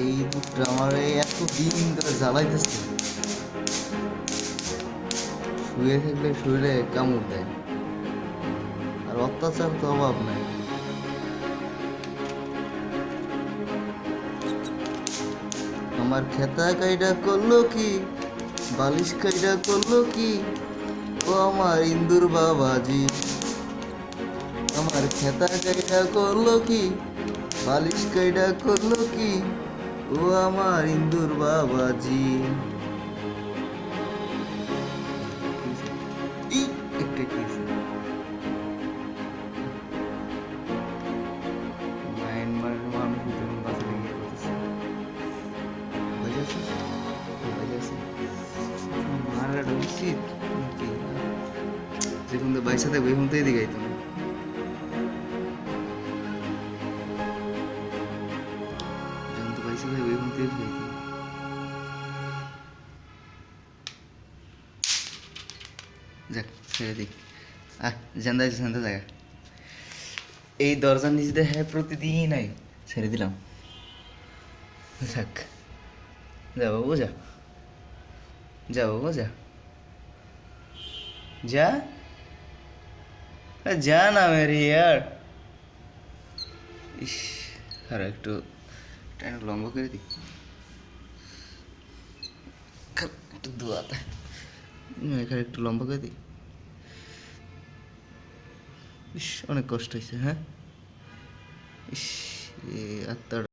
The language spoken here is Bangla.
এই পুত্র আমার ধরে জ্বালাইতেছে। শুয়ে থাকলে শরীরে কামড় দেয়। আর অত্যাচার তো অভাব নাই। আমার খেতা কাইডা করল কি, বালিশ কাইডা করল কি? ও আমার ইন্দুর বাবাজি। আমার খেতা কাইডা করল কি বালিশ কাইডা করল কি? ও আমার ইন্দুর বাবাজি। উচিত নাকি? যেখান থেকে বাইসা থাকবে এখন তো এদিকে আইতাম যখন তো বাইসা থাকবে এখন তো এদিকে আইতাম যাক ছেড়ে দিই আহ জানতে আছে জানতে জায়গা এই দরজার নিচে দিয়ে হ্যাঁ প্রতিদিন আই ছেড়ে দিলাম যাক যা বাবু যা যা বাবু যা যা আরে যা না মেরি ইয়ার ইস আর একটু টাইম লম্বা করে দিই একটু দোয়াতে এখানে একটু লম্বা করে দিই ইস অনেক কষ্ট হয়েছে হ্যাঁ ইস এ আত্মার